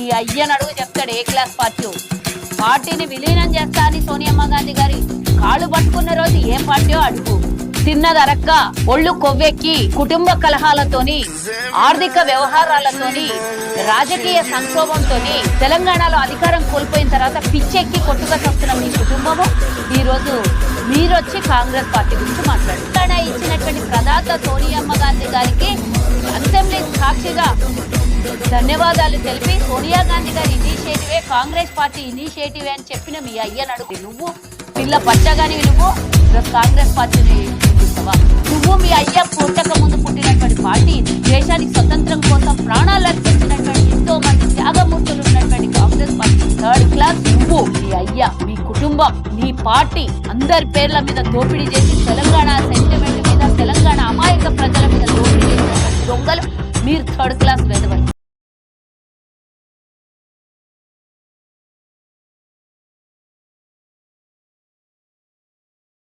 నీ అయ్యని అడుగు చెప్తాడు ఏ క్లాస్ పార్టీ? పార్టీని విలీనం చేస్తా అని సోనియమ్మ గాంధీ గారి కాళ్ళు పట్టుకున్న రోజు ఏ పార్టీ అడుగు. తిన్నదరక్క ఒళ్ళు కొవ్వెక్కి కుటుంబ కలహాలతోని ఆర్థిక వ్యవహారాలతోని రాజకీయ సంక్షోభంతోని తెలంగాణలో అధికారం కోల్పోయిన తర్వాత పిచ్చెక్కి కొట్టుక చస్తున్న మీ కుటుంబము? ఈ రోజు మీరొచ్చి కాంగ్రెస్ పార్టీ గురించి మాట్లాడు. ఇచ్చినటువంటి ప్రదాత సోనియమ్మ గాంధీ గారికి అసెంబ్లీ సాక్షిగా ధన్యవాదాలు తెలిపి సోనియా గాంధీ గారి ఇనిషియేటివే కాంగ్రెస్ పార్టీ ఇనిషియేటివే అని చెప్పిన మీ అయ్యని అడుగు. నువ్వు పిల్ల పచ్చగాని నువ్వు కాంగ్రెస్ పార్టీని చూపిస్తావా నువ్వు మీ అయ్య పుట్టక ముందు పుట్టినటువంటి పార్టీ దేశానికి స్వతంత్రం కోసం ప్రాణాలు అర్పించినటువంటి ఎంతో మంది త్యాగమూర్తులు ఉన్నటువంటి కాంగ్రెస్ పార్టీ థర్డ్ క్లాస్ నువ్వు మీ అయ్య మీ కుటుంబం మీ పార్టీ అందరి పేర్ల మీద దోపిడీ చేసి తెలంగాణ సెంటిమెంట్ మీద తెలంగాణ అమాయక ప్రజల మీద దోపిడీ చేసినటువంటి దొంగలు మీరు థర్డ్ క్లాస్ వెదవలు